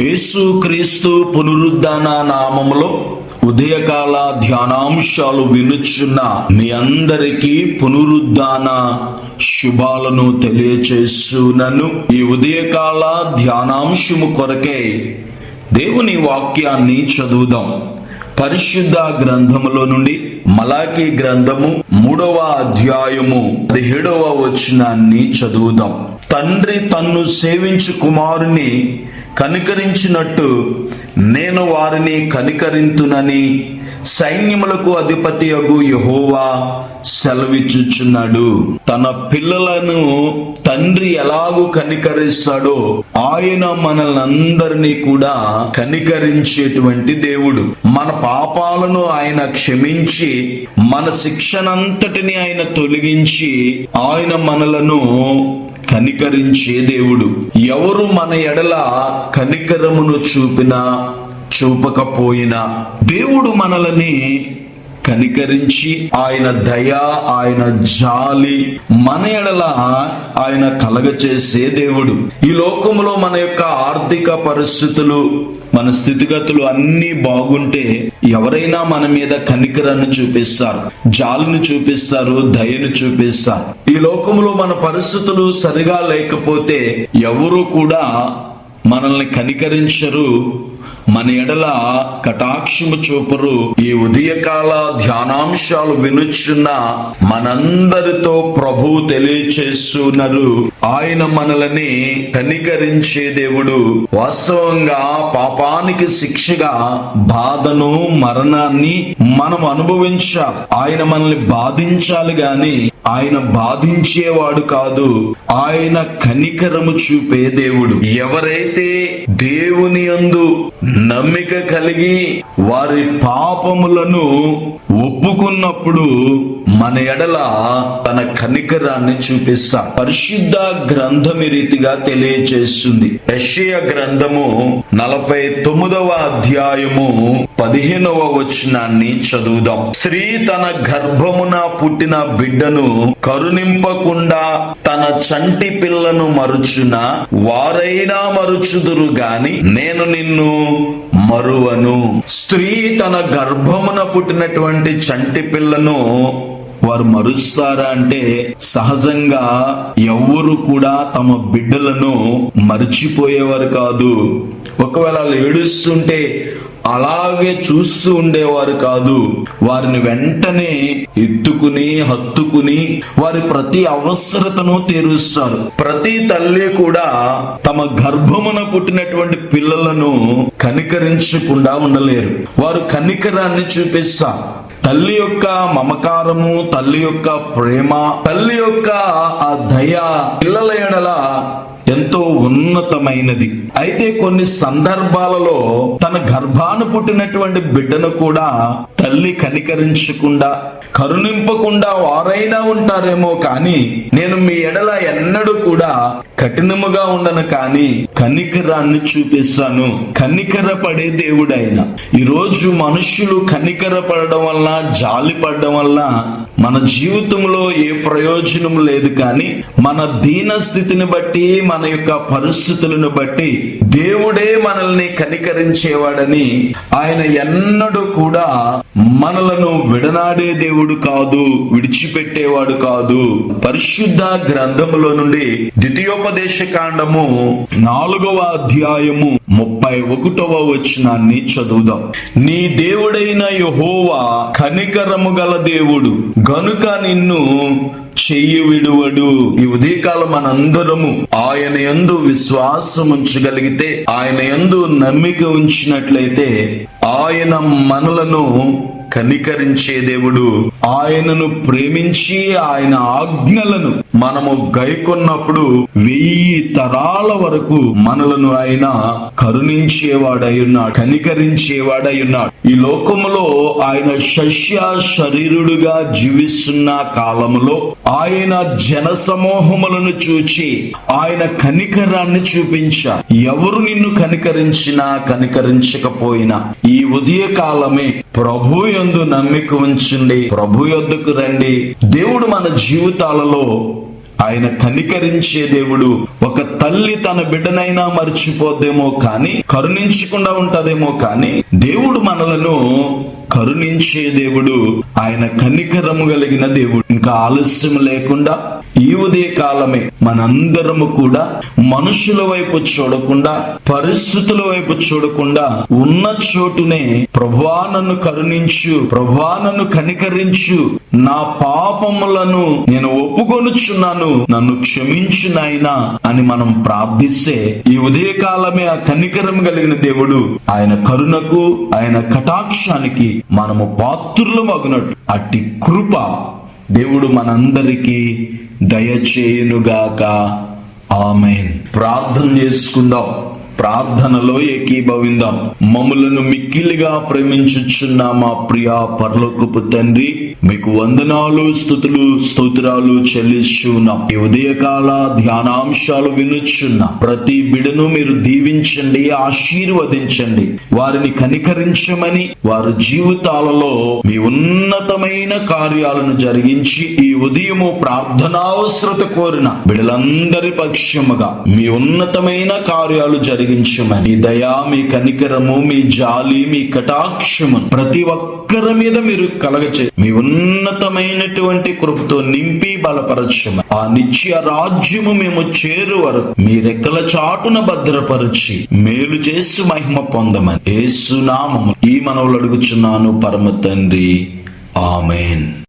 యేసుక్రీస్తు పునరుద్ధాన నామములో ఉదయకాల ధ్యానాంశాలు వినుచున్న మీ అందరికీ పునరుద్ధాన శుభాలను తెలియచేస్తున్నాను ఈ ఉదయకాల ధ్యానాంశము కొరకే దేవుని వాక్యాన్ని చదువుదాం. పరిశుద్ధ గ్రంథములో నుండి మలాకి గ్రంథము మూడవ అధ్యాయము పదిహేడవ వచనాన్ని చదువుదాం. తండ్రి తన్ను సేవించు కుమారుని కనికరించినట్టు నేను వారిని కనికరింతునని సైన్యములకు అధిపతి అగు యహోవా సెలవిచ్చుచున్నాడు. తన పిల్లలను తండ్రి ఎలాగూ కనికరిస్తాడో ఆయన మనల్నందరినీ కూడా కనికరించేటువంటి దేవుడు. మన పాపాలను ఆయన క్షమించి మన శిక్షనంతటిని ఆయన తొలగించి ఆయన మనలను కనికరించే దేవుడు. ఎవరు మన ఎడల కనికరమును చూపినా చూపకపోయినా దేవుడు మనలని కనికరించి ఆయన దయ ఆయన జాలి మన ఎడల ఆయన కలగచేసే దేవుడు. ఈ లోకంలో మన యొక్క ఆర్థిక పరిస్థితులు మన స్థితిగతులు అన్నీ బాగుంటే ఎవరైనా మన మీద కనికరాన్ని చూపిస్తారు జాలిని చూపిస్తారు దయను చూపిస్తారు. ఈ లోకంలో మన పరిస్థితులు సరిగా లేకపోతే ఎవరు కూడా మనల్ని కనికరించరు మన ఎడల కటాక్షము చూపురు. ఈ ఉదయకాల ధ్యానాంశాలు వినుచున్న మనందరితో ప్రభు తెలియచేస్తున్నారు ఆయన మనల్ని కనికరించే దేవుడు. వాస్తవంగా పాపానికి శిక్షగా బాధను మరణాన్ని మనం అనుభవించాలి. ఆయన మనల్ని బాధించాలి గాని ఆయన బాధించేవాడు కాదు ఆయన కనికరము చూపే దేవుడు. ఎవరైతే దేవుని అందు నమ్మిక కలిగి వారి పాపములను ఒప్పుకున్నప్పుడు మన ఎడల తన కనికరాన్ని చూపిస్తా. పరిశుద్ధ గ్రంథం ఈ రీతిగా తెలియచేస్తుంది. యెషయ గ్రంథము నలభై తొమ్మిదవ అధ్యాయము పదిహేనవ వచనాన్ని చదువుదాం. స్త్రీ తన గర్భమున పుట్టిన బిడ్డను కరుణింపకుండా తన చంటి పిల్లను మరుచున? వారైనా మరుచుదురు గాని నేను నిన్ను మరువను. స్త్రీ తన గర్భమున పుట్టినటువంటి చంటి పిల్లను వారు మరుస్తారా అంటే సహజంగా ఎవ్వరు కూడా తమ బిడ్డలను మర్చిపోయేవారు కాదు. ఒకవేళ ఏడుస్తుంటే అలాగే చూస్తూ ఉండేవారు కాదు. వారిని వెంటనే ఎత్తుకుని హత్తుకుని వారి ప్రతి అవసరతను తీరుస్తారు. ప్రతి తల్లి కూడా తమ గర్భమున పుట్టినటువంటి పిల్లలను కనికరించకుండా ఉండలేరు. వారు కనికరాన్ని చూపిస్తారు. తల్లి యొక్క మమకారము తల్లి యొక్క ప్రేమ తల్లి యొక్క ఆ దయ పిల్లల ఎడల ఎంతో ఉన్నతమైనది. అయితే కొన్ని సందర్భాలలో తన గర్భాను పుట్టినటువంటి బిడ్డను కూడా తల్లి కనికరించకుండా కరుణింపకుండా వారైనా ఉంటారేమో కానీ నేను మీ ఎడల ఎన్నడూ కూడా కఠినముగా ఉండను కానీ కనికరాన్ని చూపిస్తాను. కనికర పడే దేవుడైన. ఈరోజు మనుష్యులు కనికర పడడం వల్ల జాలి పడడం వల్ల మన జీవితంలో ఏ ప్రయోజనం లేదు కానీ మన దీన స్థితిని బట్టి మన యొక్క పరిస్థితులను బట్టి దేవుడే మనల్ని కనికరించేవాడని ఆయన ఎన్నడూ కూడా మనలను విడనాడే దేవుడు కాదు విడిచిపెట్టేవాడు కాదు. పరిశుద్ధ గ్రంథములో నుండి ద్వితీయోపదేశ కాండము నాలుగవ అధ్యాయము ముప్పై ఒకటవ వచనాన్ని చదువుదాం. నీ దేవుడైన యహోవా కనికరము గల దేవుడు గనుక నిన్ను చెయ్యి విడువడు. ఈ ఉదయకాలం మనందరము ఆయన యందు విశ్వాసం ఉంచగలిగితే ఆయన యందు నమ్మిక ఉంచినట్లయితే ఆయన మనలను కనికరించే దేవుడు ఆయనను ప్రేమించి ఆయన ఆజ్ఞలను మనము గైకొన్నప్పుడు వెయ్యి తరాల వరకు మనలను ఆయన కరుణించేవాడై ఉన్నాడు కనికరించేవాడై ఉన్నాడు ఈ లోకములో ఆయన శస్య శరీరుడుగా జీవిస్తున్న కాలములో ఆయన జన సమూహములను చూచి ఆయన కనికరాన్ని చూపించ. ఎవరు నిన్ను కనికరించినా కనికరించకపోయినా ఈ ఉదయ కాలమే ప్రభు యందు నమ్మిక ఉంచండి. ప్రభు యొద్దకు రండి. దేవుడు మన జీవితాలలో ఆయన కనికరించే దేవుడు. ఒక తల్లి తన బిడ్డనైనా మర్చిపోద్దేమో కానీ కరుణించకుండా ఉంటదేమో కానీ దేవుడు మనలను కరుణించే దేవుడు. ఆయన కనికరము కలిగిన దేవుడు. ఇంకా ఆలస్యం లేకుండా ఈ ఉదయ కాలమే మనందరము కూడా మనుషుల వైపు చూడకుండా పరిస్థితుల వైపు చూడకుండా ఉన్న చోటునే ప్రభా నన్ను కరుణించు ప్రభువా నన్ను కనికరించు. నా పాపములను నేను ఒప్పుకొనుచున్నాను నన్ను క్షమించు నాయనా అని మనం ప్రార్థిస్తే ఈ ఉదయ కాలమే ఆ కనికరం కలిగిన దేవుడు ఆయన కరుణకు ఆయన కటాక్షానికి మనము పాత్రులు మగునట్టు అట్టి కృప దేవుడు మనందరికీ దయచేయునుగాక. ఆమెన్. ప్రార్థన చేసుకుందాం. ప్రార్థనలో ఏకీభవిందాం. మమ్ములను మిక్కిలిగా ప్రేమించుచున్న మా ప్రియా పరలోకపు తండ్రి మీకు వందనాలు స్థుతులు స్తోత్రాలు చెల్లిస్తున్నాం ఈ ఉదయకాల ధ్యానాంశాలు వినుచున్న ప్రతి బిడను మీరు దీవించండి ఆశీర్వదించండి. వారిని కనికరించమని వారి జీవితాలలో మీ ఉన్నతమైన కార్యాలను జరిగించి ఈ ఉదయము ప్రార్థనావసరత కోరిన బిడలందరి పక్షముగా మీ ఉన్నతమైన కార్యాలు జరిగి కలిగించమని. మీ దయా మీ కనికరము మీ జాలి మీ కటాక్షము ప్రతి ఒక్కరి మీద మీరు కలగచే మీ ఉన్నతమైనటువంటి కృపతో నింపి బలపరచమని. ఆ నిత్య రాజ్యము మేము చేరు వరకు మీ రెక్కల చాటున భద్రపరిచి మేలు చేసి మహిమ పొందమని. ఏసునామము ఈ మనవులు అడుగుచున్నాను పరమ తండ్రి. ఆమెన్.